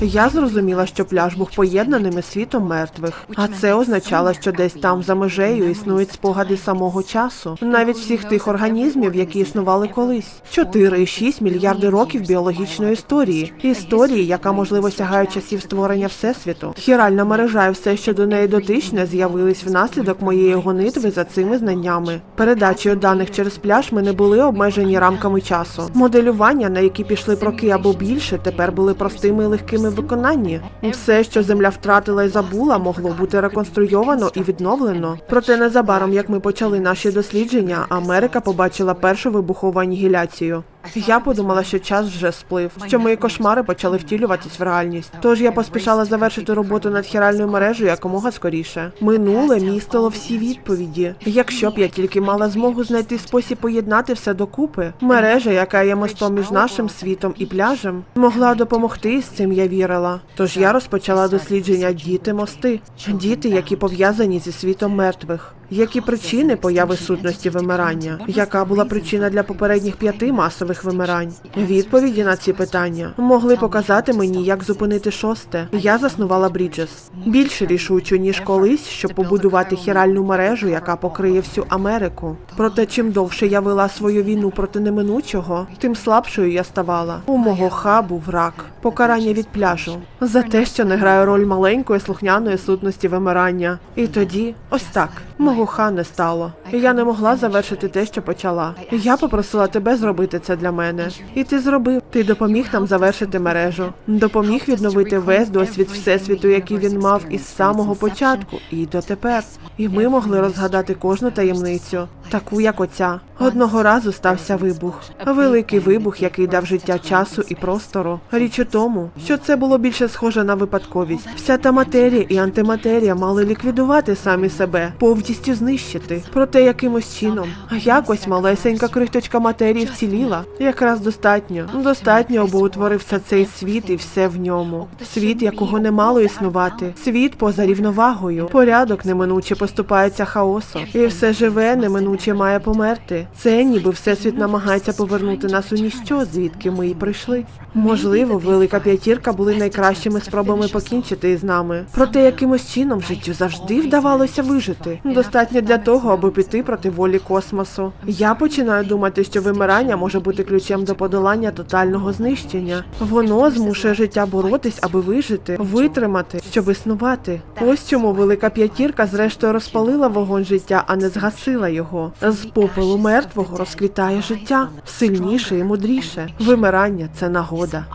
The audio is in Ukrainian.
Я зрозуміла, що пляж був поєднаним із світом мертвих, а це означало, що десь там за межею існують спогади самого часу, навіть всіх тих організмів, які існували колись. 4,6 мільярди років біологічної історії, історії, яка можливо сягає часів створення всесвіту. Хіральна мережа і все, що до неї дотичне, з'явились внаслідок моєї гонитви за цими знаннями. Передачею даних через пляж ми не були обмежені рамками часу. Моделювання, на які пішли роки або більше, тепер були простими і легкими в виконанні. Все, що земля втратила і забула, могло бути реконструйовано і відновлено. Проте незабаром, як ми почали наші дослідження, Америка побачила першу вибухову анігіляцію. Я подумала, що час вже сплив, що мої кошмари почали втілюватись в реальність. Тож я поспішала завершити роботу над хіральною мережею якомога скоріше. Минуле містило всі відповіді. Якщо б я тільки мала змогу знайти спосіб поєднати все докупи, мережа, яка є мостом між нашим світом і пляжем, могла допомогти. З цим я вірила. Тож я розпочала дослідження діти мости, діти, які пов'язані зі світом мертвих. Які причини появи сутності вимирання? Яка була причина для попередніх п'яти масових вимирань? Відповіді на ці питання могли показати мені, як зупинити шосте. Я заснувала Бріджес більше рішучу ніж колись, щоб побудувати хіральну мережу, яка покриє всю Америку. Проте, чим довше я вела свою війну проти неминучого, тим слабшою я ставала. У мого хабу враг, покарання від пляжу за те, що не граю роль маленької слухняної сутності вимирання. І тоді, ось так, мого ха не стало. І Я не могла завершити те, що почала. Я попросила тебе зробити це для мене. І ти зробив. Ти допоміг нам завершити мережу, допоміг відновити весь досвід всесвіту, який він мав із самого початку, і дотепер. І ми могли розгадати кожну таємницю, таку як оця. Одного разу стався вибух. Великий вибух, який дав життя часу і простору. Річ у тому, що це було більше схоже на випадковість. Вся та матерія і антиматерія мали ліквідувати самі себе, повністю знищити. Проте якимось чином, якось малесенька крихточка матерії вціліла. Якраз достатньо. Достатньо, аби утворився цей світ і все в ньому. Світ, якого не мало існувати. Світ поза рівновагою. Порядок неминуче поступається хаосом. І все живе неминуче має померти. Це ніби всесвіт намагається повернути нас у ніщо, звідки ми й прийшли. Можливо, велика п'ятірка були найкращими спробами покінчити із нами. Проте якимось чином життю завжди вдавалося вижити. Достатньо для того, аби піти проти волі космосу. Я починаю думати, що вимирання може бути ключем до подолання тотального знищення. Воно змушує життя боротись, аби вижити, витримати, щоб існувати. Ось чому велика п'ятірка зрештою розпалила вогонь життя, а не згасила його. З попелу мертвого розквітає життя сильніше і мудріше. Вимирання це нагода.